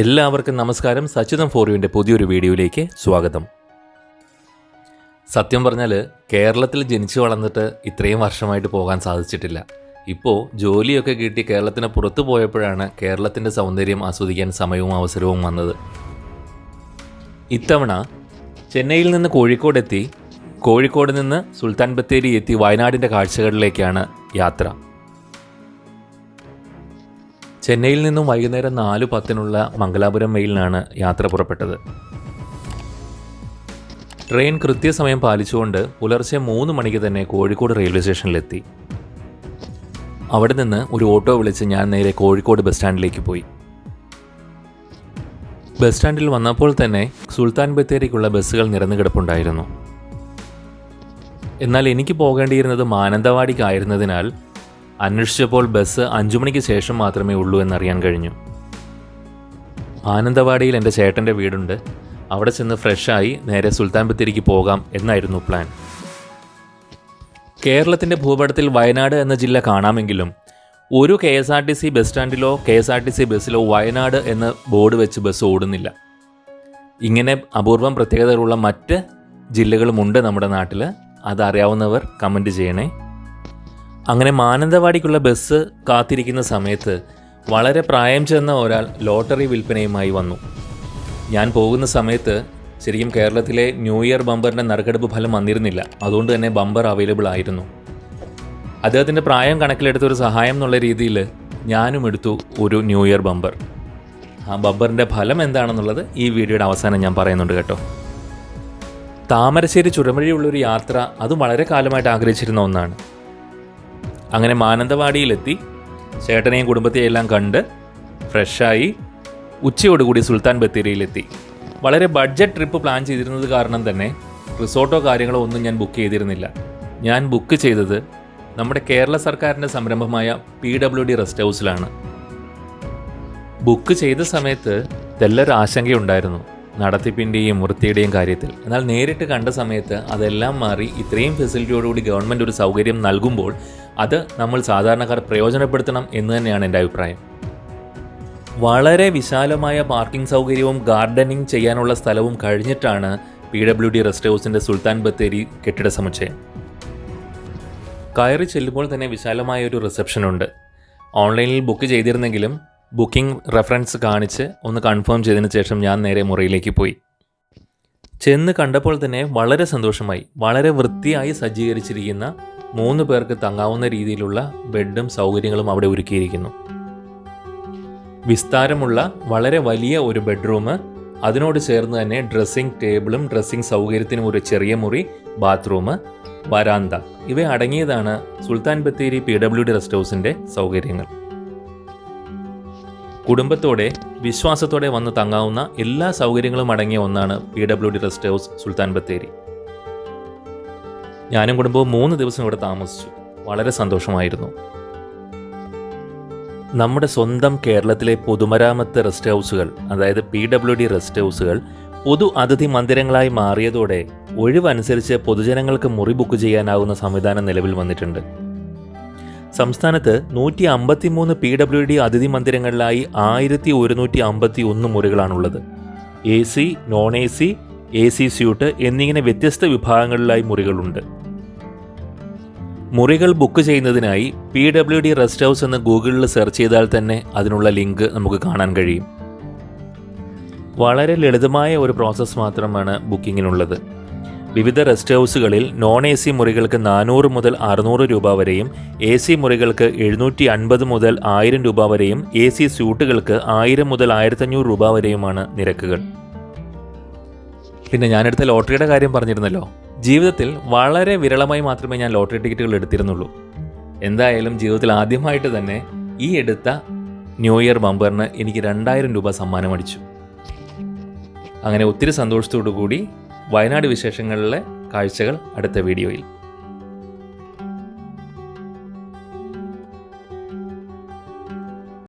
എല്ലാവർക്കും നമസ്കാരം. സച്ചിതം ഫോറിയുവിന്റെ പുതിയൊരു വീഡിയോയിലേക്ക് സ്വാഗതം. സത്യം പറഞ്ഞാൽ കേരളത്തിൽ ജനിച്ചു വളർന്നിട്ട് ഇത്രയും വർഷമായിട്ട് പോകാൻ സാധിച്ചിട്ടില്ല. ഇപ്പോൾ ജോലിയൊക്കെ കിട്ടി കേരളത്തിന് പുറത്തു പോയപ്പോഴാണ് കേരളത്തിന്റെ സൗന്ദര്യം ആസ്വദിക്കാൻ സമയവും അവസരവും വന്നത്. ഇത്തവണ ചെന്നൈയിൽ നിന്ന് കോഴിക്കോടെത്തി കോഴിക്കോട് നിന്ന് സുൽത്താൻ ബത്തേരി എത്തി വയനാടിന്റെ കാഴ്ചകളിലേക്കാണ് യാത്ര. ചെന്നൈയിൽ നിന്നും വൈകുന്നേരം നാല് പത്തിനുള്ള മംഗലാപുരം മെയിലിനാണ് യാത്ര പുറപ്പെട്ടത്. ട്രെയിൻ കൃത്യസമയം പാലിച്ചുകൊണ്ട് പുലർച്ചെ മൂന്ന് മണിക്ക് തന്നെ കോഴിക്കോട് റെയിൽവേ സ്റ്റേഷനിലെത്തി. അവിടെ നിന്ന് ഒരു ഓട്ടോ വിളിച്ച് ഞാൻ നേരെ കോഴിക്കോട് ബസ് സ്റ്റാൻഡിലേക്ക് പോയി. ബസ് സ്റ്റാൻഡിൽ വന്നപ്പോൾ തന്നെ സുൽത്താൻ ബത്തേരിക്കുള്ള ബസ്സുകൾ നിരന്നു കിടപ്പുണ്ടായിരുന്നു എന്നാൽ എനിക്ക് പോകേണ്ടിയിരുന്നത് മാനന്തവാടിക്കായിരുന്നതിനാൽ അന്വേഷിച്ചപ്പോൾ ബസ് അഞ്ചു മണിക്ക് ശേഷം മാത്രമേ ഉള്ളൂ എന്നറിയാൻ കഴിഞ്ഞു. ആനന്ദവാടിയിൽ എന്റെ ചേട്ടന്റെ വീടുണ്ട്. അവിടെ ചെന്ന് ഫ്രഷായി നേരെ സുൽത്താൻ ബത്തേരിക്ക് പോകാം എന്നായിരുന്നു പ്ലാൻ കേരളത്തിന്റെ ഭൂപടത്തിൽ വയനാട് എന്ന ജില്ല കാണാമെങ്കിലും ഒരു K S R T C bus സ്റ്റാൻഡിലോ K S R T C ബസ്സിലോ Wayanad എന്ന ബോർഡ് വെച്ച് ബസ് ഓടുന്നില്ല. ഇങ്ങനെ അപൂർവം പ്രത്യേകതകളുള്ള മറ്റ് ജില്ലകളുമുണ്ട് നമ്മുടെ നാട്ടിൽ അതറിയാവുന്നവർ കമന്റ് ചെയ്യണേ. അങ്ങനെ മാനന്തവാടിക്കുള്ള ബസ് കാത്തിരിക്കുന്ന സമയത്ത് വളരെ പ്രായം ചെന്ന ഒരാൾ ലോട്ടറി വിൽപ്പനയുമായി വന്നു. ഞാൻ പോകുന്ന സമയത്ത് ശരിക്കും കേരളത്തിലെ ന്യൂ ഇയർ ബമ്പറിന്റെ നറുക്കെടുപ്പ് ഫലം വന്നിരുന്നില്ല. അതുകൊണ്ട് തന്നെ ബമ്പർ അവൈലബിൾ ആയിരുന്നു. അദ്ദേഹത്തിന്റെ പ്രായം കണക്കിലെടുത്ത ഒരു സഹായം എന്നുള്ള രീതിയിൽ ഞാനും എടുത്തു ഒരു ന്യൂ ഇയർ ബമ്പർ. ആ ബമ്പറിന്റെ ഫലം എന്താണെന്നുള്ളത് ഈ വീഡിയോയുടെ അവസാനം ഞാൻ പറയുന്നുണ്ട് കേട്ടോ. താമരശ്ശേരി ചുരം വഴിയുള്ളൊരു യാത്ര അതും വളരെ കാലമായിട്ട് ആഗ്രഹിച്ചിരുന്ന ഒന്നാണ്. അങ്ങനെ മാനന്തവാടിയിലെത്തി ചേട്ടനെയും കുടുംബത്തെയും എല്ലാം കണ്ട് ഫ്രഷായി ഉച്ചയോടുകൂടി സുൽത്താൻ ബത്തേരിയിലെത്തി. വളരെ ബഡ്ജറ്റ് ട്രിപ്പ് പ്ലാൻ ചെയ്തിരുന്നത് കാരണം തന്നെ റിസോർട്ടോ കാര്യങ്ങളോ ഒന്നും ഞാൻ ബുക്ക് ചെയ്തിരുന്നില്ല. ഞാൻ ബുക്ക് ചെയ്തത് നമ്മുടെ കേരള സർക്കാരിന്റെ സംരംഭമായ പി ഡബ്ല്യു ഡി റെസ്റ്റ് ഹൗസിലാണ് ബുക്ക് ചെയ്ത സമയത്ത് ഇതെല്ലാം ഒരു ആശങ്കയുണ്ടായിരുന്നു നടത്തിപ്പിന്റെയും വൃത്തിയുടെയും കാര്യത്തിൽ. എന്നാൽ നേരിട്ട് കണ്ട സമയത്ത് അതെല്ലാം മാറി ഇത്രയും ഫെസിലിറ്റിയോടുകൂടി ഗവൺമെന്റ് ഒരു സൗകര്യം നൽകുമ്പോൾ അത് നമ്മൾ സാധാരണക്കാർ പ്രയോജനപ്പെടുത്തണം എന്ന് തന്നെയാണ് എന്റെ അഭിപ്രായം. വളരെ വിശാലമായ പാർക്കിംഗ് സൗകര്യവും ഗാർഡനിങ് ചെയ്യാനുള്ള സ്ഥലവും കഴിഞ്ഞിട്ടാണ് പി ഡബ്ല്യു ഡി റെസ്റ്റ് ഹൗസിന്റെ സുൽത്താൻ ബത്തേരി കെട്ടിട സമുച്ചയം. കയറി ചെല്ലുമ്പോൾ തന്നെ വിശാലമായ ഒരു റിസപ്ഷൻ ഉണ്ട് ഓൺലൈനിൽ ബുക്ക് ചെയ്തിരുന്നെങ്കിലും ബുക്കിംഗ് റെഫറൻസ് കാണിച്ച് ഒന്ന് കൺഫേം ചെയ്തതിന് ശേഷം ഞാൻ നേരെ മുറിയിലേക്ക് പോയി. ചെന്ന് കണ്ടപ്പോൾ തന്നെ വളരെ സന്തോഷമായി. വളരെ വൃത്തിയായി സജ്ജീകരിച്ചിരിക്കുന്ന മൂന്ന് പേർക്ക് തങ്ങാവുന്ന രീതിയിലുള്ള ബെഡും സൗകര്യങ്ങളും അവിടെ ഒരുക്കിയിരിക്കുന്നു. വിസ്താരമുള്ള വളരെ വലിയ ഒരു ബെഡ്റൂം അതിനോട് ചേർന്ന് തന്നെ ഡ്രസ്സിംഗ് ടേബിളും ഡ്രസ്സിംഗ് സൗകര്യത്തിനും ഒരു ചെറിയ മുറി ബാത്റൂം വരാന്ത. ഇവ അടങ്ങിയതാണ് Sultan Bathery P W D rest ഹൗസിന്റെ സൗകര്യങ്ങൾ. കുടുംബത്തോടെ വിശ്വാസത്തോടെ വന്ന് തങ്ങാവുന്ന എല്ലാ സൗകര്യങ്ങളും അടങ്ങിയ ഒന്നാണ് P W D rest house Sultan Bathery. ഞാനും കുടുംബവും മൂന്ന് ദിവസം ഇവിടെ താമസിച്ചു. വളരെ സന്തോഷമായിരുന്നു. നമ്മുടെ സ്വന്തം കേരളത്തിലെ പൊതുമരാമത്ത് റെസ്റ്റ് ഹൗസുകൾ അതായത് പി ഡബ്ല്യു ഡി റെസ്റ്റ് ഹൗസുകൾ പൊതു അതിഥി മന്ദിരങ്ങളായി മാറിയതോടെ ഒഴിവനുസരിച്ച് പൊതുജനങ്ങൾക്ക് മുറി ബുക്ക് ചെയ്യാനാവുന്ന സംവിധാനം നിലവിൽ വന്നിട്ടുണ്ട്. സംസ്ഥാനത്ത് നൂറ്റി അമ്പത്തിമൂന്ന് പി ഡബ്ല്യു ഡി അതിഥി മന്ദിരങ്ങളിലായി ആയിരത്തി ഒരുന്നൂറ്റി അമ്പത്തി ഒന്ന് മുറികളാണുള്ളത്. A C non A C A C suite എന്നിങ്ങനെ വ്യത്യസ്ത വിഭാഗങ്ങളിലായി മുറികളുണ്ട്. മുറികൾ ബുക്ക് ചെയ്യുന്നതിനായി P W D rest house എന്ന് ഗൂഗിളിൽ സെർച്ച് ചെയ്താൽ തന്നെ അതിനുള്ള ലിങ്ക് നമുക്ക് കാണാൻ കഴിയും. വളരെ ലളിതമായ ഒരു പ്രോസസ്സ് മാത്രമാണ് ബുക്കിങ്ങിനുള്ളത്. വിവിധ റെസ്റ്റ് ഹൗസുകളിൽ നോൺ എ സി മുറികൾക്ക് നാനൂറ് മുതൽ അറുന്നൂറ് രൂപ വരെയും എ സി മുറികൾക്ക് എഴുന്നൂറ്റി അൻപത് മുതൽ ആയിരം രൂപ വരെയും എ സി സ്യൂട്ടുകൾക്ക് ആയിരം മുതൽ ആയിരത്തഞ്ഞൂറ് രൂപ വരെയുമാണ് നിരക്കുകൾ. പിന്നെ ഞാനെടുത്ത ലോട്ടറിയുടെ കാര്യം പറഞ്ഞിരുന്നല്ലോ. ജീവിതത്തിൽ വളരെ വിരളമായി മാത്രമേ ഞാൻ ലോട്ടറി ടിക്കറ്റുകൾ എടുത്തിരുന്നുള്ളൂ. എന്തായാലും ജീവിതത്തിൽ ആദ്യമായിട്ട് തന്നെ ഈ എടുത്ത ന്യൂ ഇയർ ബമ്പറിന് എനിക്ക് രണ്ടായിരം രൂപ സമ്മാനം അടിച്ചു അങ്ങനെ ഒത്തിരി സന്തോഷത്തോടു കൂടി വയനാട് വിശേഷങ്ങളിലെ കാഴ്ചകൾ അടുത്ത വീഡിയോയിൽ.